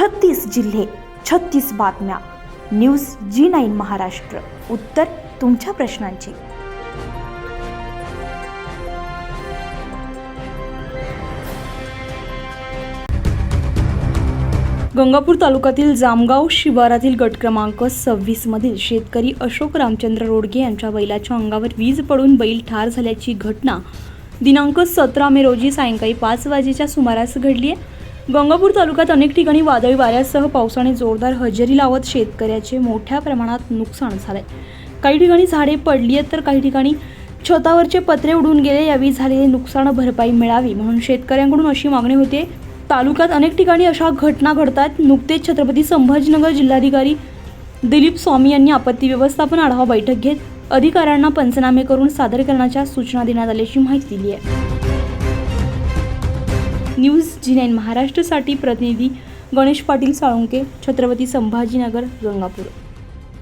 छत्तीस जिल्हे छत्तीस बातम्या. News G nine Maharashtra. उत्तर तुमच्या प्रश्नांची. गंगापूर तालुक्यातील जामगाव शिवारातील गट क्रमांक सव्वीस मधील शेतकरी अशोक रामचंद्र रोडगे यांच्या बैलाच्या अंगावर वीज पडून बैल ठार झाल्याची घटना दिनांक सतरा मे रोजी सायंकाळी पाच वाजेच्या सुमारास घडली आहे. गंगापूर तालुक्यात अनेक ठिकाणी वादळी वाऱ्यासह पावसाने जोरदार हजेरी लावत शेतकऱ्याचे मोठ्या प्रमाणात नुकसान झालंय. काही ठिकाणी झाडे पडली आहेत तर काही ठिकाणी छतावरचे पत्रे उडून गेले. यावेळी झालेले नुकसान भरपाई मिळावी म्हणून शेतकऱ्यांकडून अशी मागणी होते. तालुक्यात अनेक ठिकाणी अशा घटना घडतात. नुकतेच छत्रपती संभाजीनगर जिल्हाधिकारी दिलीप स्वामी यांनी आपत्ती व्यवस्थापन आढावा बैठक घेत अधिकाऱ्यांना पंचनामे करून सादरीकरणाच्या सूचना देण्यात आल्याची माहिती दिली आहे. न्यूज जी नाईन महाराष्ट्रसाठी प्रतिनिधी गणेश पाटील साळुंके छत्रपती संभाजीनगर गंगापूर.